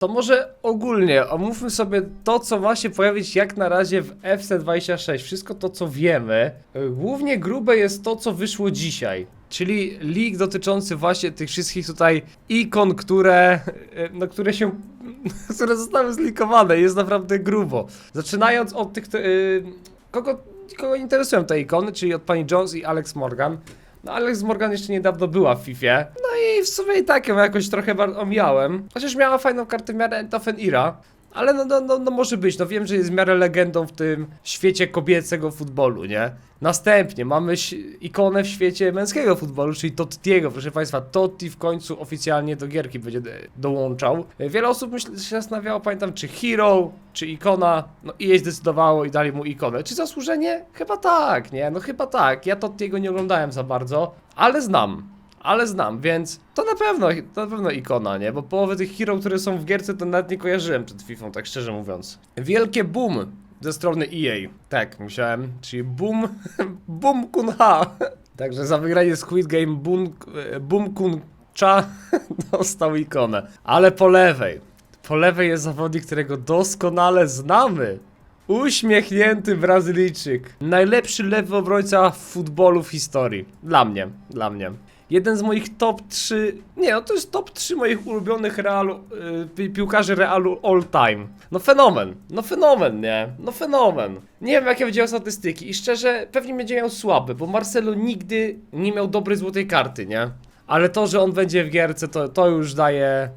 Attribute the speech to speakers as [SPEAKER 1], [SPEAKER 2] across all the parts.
[SPEAKER 1] To może ogólnie omówmy sobie to, co ma się pojawić jak na razie w FC26. Wszystko to, co wiemy. Y, Głównie grube jest to, co wyszło dzisiaj. Czyli leak dotyczący właśnie tych wszystkich tutaj ikon, które, y, no, które się, które zostały zlikowane. Jest naprawdę grubo. Zaczynając od tych, y, kogo, kogo interesują te ikony, czyli od pani Jones i Alex Morgan. No Alex Morgan jeszcze niedawno była w FIFA. No i w sumie i tak ją jakoś trochę omijałem. Chociaż miała fajną kartę w miarę Ira. Ale no, no, no, no może być, no wiem, że jest w miarę legendą w tym świecie kobiecego futbolu, nie? Następnie mamy ikonę w świecie męskiego futbolu, czyli Tottiego, proszę Państwa, Totti w końcu oficjalnie do gierki będzie dołączał. Wiele osób myśl, się zastanawiało, pamiętam, czy Hero, czy ikona, no i jej zdecydowało i dali mu ikonę. Czy zasłużenie? Chyba tak, nie? No chyba tak. Ja Tottiego nie oglądałem za bardzo, ale znam. Ale znam, więc to na pewno, to na pewno ikona, nie? Bo połowę tych hero, które są w gierce, to nawet nie kojarzyłem przed FIFA, tak szczerze mówiąc. Wielkie boom ze strony EA. Tak, musiałem, czyli boom, boom kun ha. Także za wygranie Squid Game boom, boom kun cha dostał ikonę. Ale po lewej, po lewej jest zawodnik, którego doskonale znamy. Uśmiechnięty Brazylijczyk. Najlepszy lewy obrońca w futbolu w historii. Dla mnie, dla mnie. Jeden z moich top 3. Nie, no to jest top 3 moich ulubionych realu, y, pi- piłkarzy realu all time. No fenomen, no fenomen, nie? No fenomen. Nie wiem, jakie miał statystyki i szczerze, pewnie będzie miał słabe, bo Marcelo nigdy nie miał dobrej złotej karty, nie? Ale to, że on będzie w gierce, to, to już daje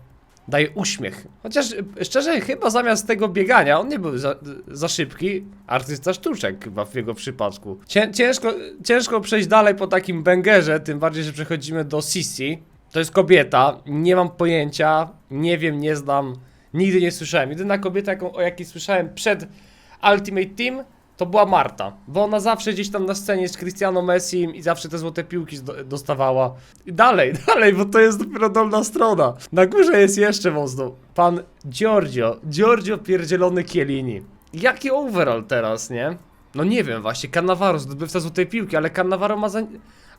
[SPEAKER 1] daje uśmiech. Chociaż y, szczerze, chyba zamiast tego biegania, on nie był za, za szybki. Artysta sztuczek chyba w jego przypadku. Cię, ciężko, ciężko przejść dalej po takim bęgerze, tym bardziej, że przechodzimy do Sisi. To jest kobieta, nie mam pojęcia, nie wiem, nie znam, nigdy nie słyszałem. Jedyna kobieta, jaką, o jakiej słyszałem przed Ultimate Team, to była Marta, bo ona zawsze gdzieś tam na scenie z Cristiano Messim i zawsze te złote piłki dostawała. I dalej, dalej, bo to jest dopiero dolna strona. Na górze jest jeszcze mocno. Pan Giorgio, Giorgio pierdzielony Chiellini. Jaki overall teraz, nie? No nie wiem właśnie, Cannavaro zdobywca złotej piłki, ale Cannavaro ma za...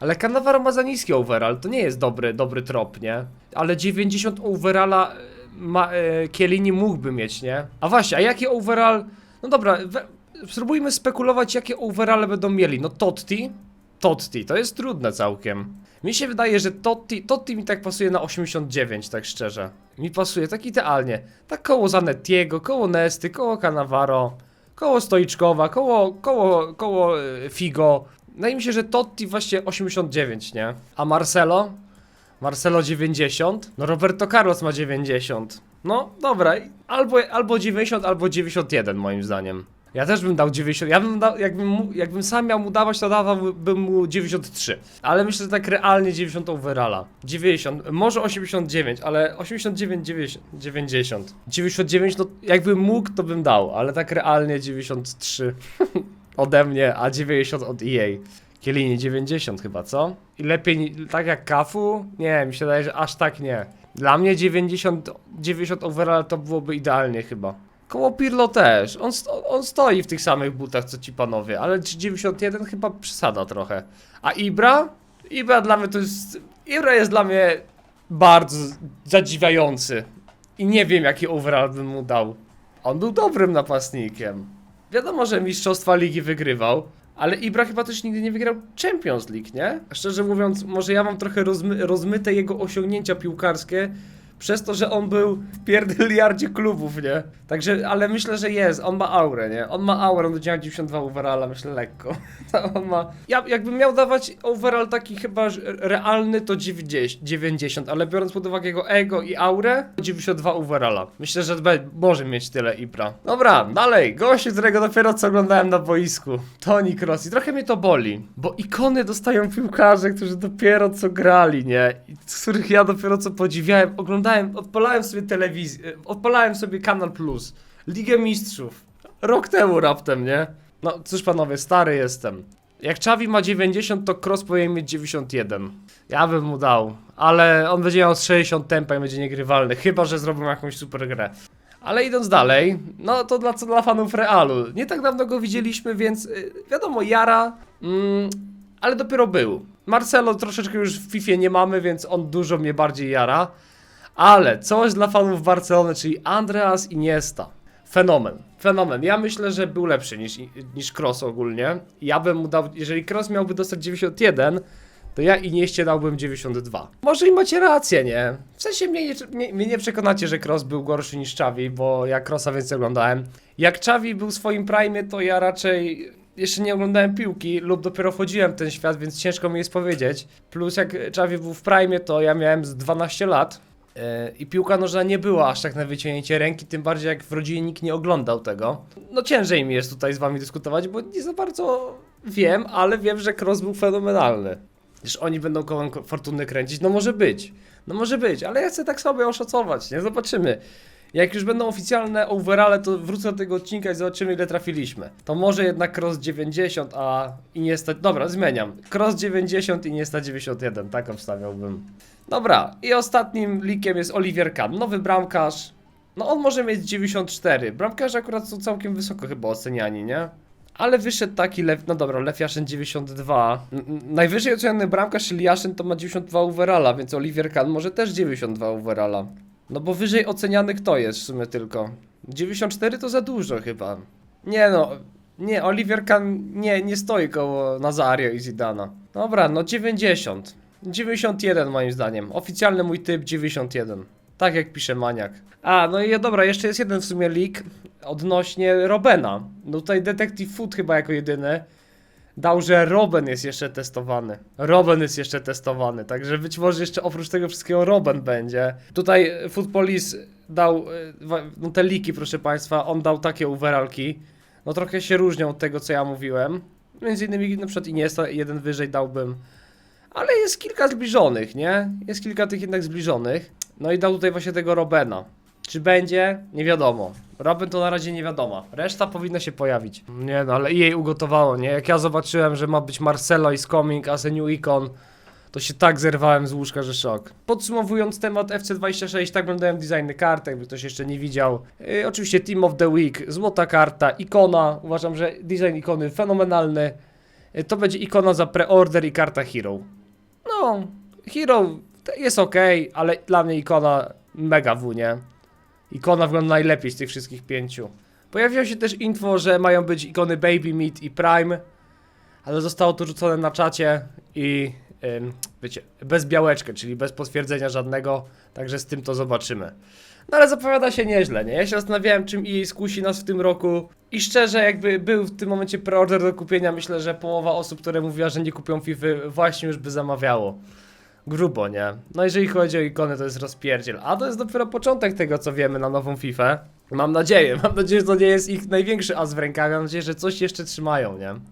[SPEAKER 1] Ale Cannavaro ma za niski overall, to nie jest dobry, dobry trop, nie? Ale 90 overalla e, ma, e, Chiellini mógłby mieć, nie? A właśnie, a jaki overall... No dobra, we, spróbujmy spekulować, jakie overale będą mieli. No Totti, Totti, to jest trudne całkiem. Mi się wydaje, że Totti, Totti mi tak pasuje na 89, tak szczerze. Mi pasuje tak idealnie. Tak koło Zanettiego, koło Nesty, koło Cannavaro, koło Stoiczkowa, koło, koło, koło e, Figo. Wydaje mi się, że Totti właśnie 89, nie? A Marcelo? Marcelo 90. No Roberto Carlos ma 90. No dobra, albo, albo 90, albo 91 moim zdaniem. Ja też bym dał 90. Ja bym dał, jakbym, jakbym sam miał mu dawać, to dawałbym mu 93. Ale myślę, że tak realnie 90 overalla. 90, może 89, ale 89, 90. 90. 99, no jakbym mógł, to bym dał, ale tak realnie 93 ode mnie, a 90 od EA. Kielini 90 chyba, co? I lepiej, tak jak Kafu? Nie, mi się wydaje, że aż tak nie. Dla mnie 90, 90 overall to byłoby idealnie chyba. Koło Pirlo też. On, sto, on stoi w tych samych butach co ci panowie, ale 91 chyba przesada trochę. A Ibra? Ibra dla mnie to jest... Ibra jest dla mnie bardzo zadziwiający. I nie wiem jaki overall bym mu dał. On był dobrym napastnikiem. Wiadomo, że mistrzostwa ligi wygrywał, ale Ibra chyba też nigdy nie wygrał Champions League, nie? Szczerze mówiąc, może ja mam trochę rozmy rozmyte jego osiągnięcia piłkarskie przez to, że on był w pierdyliardzie klubów, nie? Także, ale myślę, że jest, on ma aurę, nie? On ma aurę, on miał 92 overalla, myślę lekko. On ma... Ja jakbym miał dawać overall taki chyba realny, to 90, 90, ale biorąc pod uwagę jego ego i aurę, 92 overalla. Myślę, że może mieć tyle Ibra. Dobra, dalej, gościu, którego dopiero co oglądałem na boisku. Toni Kroos i trochę mnie to boli, bo ikony dostają piłkarze, którzy dopiero co grali, nie? I których ja dopiero co podziwiałem, oglądałem, odpalałem sobie telewizję, e, odpalałem sobie Kanal Plus, Ligę Mistrzów. Rok temu raptem, nie? No cóż panowie, stary jestem. Jak Czawi ma 90, to Cross powinien mieć 91. Ja bym mu dał, ale on będzie miał z 60 tempa i będzie niegrywalny, chyba że zrobią jakąś super grę. Ale idąc dalej, no to dla, co dla fanów Realu. Nie tak dawno go widzieliśmy, więc y, wiadomo, Jara, mm, ale dopiero był. Marcelo troszeczkę już w FIFA nie mamy, więc on dużo mnie bardziej jara. Ale coś dla fanów Barcelony, czyli Andreas Iniesta. Fenomen. Fenomen. Ja myślę, że był lepszy niż, niż Cross ogólnie. Ja bym mu dał, jeżeli Cross miałby dostać 91, to ja Inieście dałbym 92. Może i macie rację, nie? W sensie mnie nie, mnie, nie przekonacie, że Cross był gorszy niż Xavi, bo ja Crossa więcej oglądałem. Jak Xavi był w swoim prime, to ja raczej jeszcze nie oglądałem piłki lub dopiero wchodziłem w ten świat, więc ciężko mi jest powiedzieć. Plus jak Xavi był w prime, to ja miałem z 12 lat. Yy, I piłka nożna nie była aż tak na wyciągnięcie ręki, tym bardziej jak w rodzinie nikt nie oglądał tego. No ciężej mi jest tutaj z wami dyskutować, bo nie za bardzo wiem, ale wiem, że Cross był fenomenalny. Że oni będą kołem ko- fortuny kręcić, no może być. No może być, ale ja chcę tak sobie oszacować, nie? Zobaczymy. Jak już będą oficjalne overale, to wrócę do tego odcinka i zobaczymy ile trafiliśmy. To może jednak Cross 90, a Iniesta... Dobra, zmieniam. Cross 90 i Iniesta 91, tak obstawiałbym. Dobra, i ostatnim likiem jest Olivier Kahn, nowy bramkarz. No on może mieć 94. Bramkarze akurat są całkiem wysoko chyba oceniani, nie? Ale wyszedł taki Lew, no dobra, Lew Jaszyn 92. N- najwyżej oceniony bramkarz, Jaszyn to ma 92 overalla, więc Olivier Kahn może też 92 overalla. No bo wyżej oceniany kto jest w sumie tylko? 94 to za dużo chyba. Nie no, nie, Olivier Kahn nie, nie stoi koło Nazario i Zidana. Dobra, no 90. 91 moim zdaniem. Oficjalny mój typ 91. Tak jak pisze Maniak. A, no i dobra, jeszcze jest jeden w sumie leak odnośnie Robena. No tutaj Detective Food chyba jako jedyny dał, że Robin jest jeszcze testowany. Robin jest jeszcze testowany, także być może jeszcze oprócz tego wszystkiego Robin będzie. Tutaj Food Police dał, wa- no te liki proszę Państwa, on dał takie overallki. No trochę się różnią od tego co ja mówiłem. Między innymi na przykład Iniesta jeden wyżej dałbym. Ale jest kilka zbliżonych, nie? Jest kilka tych jednak zbliżonych. No i dał tutaj właśnie tego Robena. Czy będzie? Nie wiadomo. Robin to na razie nie wiadomo. Reszta powinna się pojawić. Nie no, ale jej ugotowało, nie? Jak ja zobaczyłem, że ma być Marcelo is coming as a new icon, to się tak zerwałem z łóżka, że szok. Podsumowując temat FC26, tak wyglądają designy kart, jakby ktoś jeszcze nie widział. Yy, oczywiście Team of the Week, złota karta, ikona. Uważam, że design ikony fenomenalny. Yy, to będzie ikona za preorder i karta Hero. No, Hero jest ok, ale dla mnie ikona mega w, nie? Ikona wygląda najlepiej z tych wszystkich pięciu. Pojawiło się też info, że mają być ikony Baby Meat i Prime, ale zostało to rzucone na czacie i ym, wiecie, bez białeczka, czyli bez potwierdzenia żadnego, także z tym to zobaczymy. No ale zapowiada się nieźle, nie? Ja się zastanawiałem, czym EA skusi nas w tym roku i szczerze, jakby był w tym momencie preorder do kupienia, myślę, że połowa osób, które mówiła, że nie kupią FIFA, właśnie już by zamawiało. Grubo, nie? No jeżeli chodzi o ikony, to jest rozpierdziel. A to jest dopiero początek tego, co wiemy na nową FIFA. Mam nadzieję, mam nadzieję, że to nie jest ich największy as w rękach. Mam nadzieję, że coś jeszcze trzymają, nie?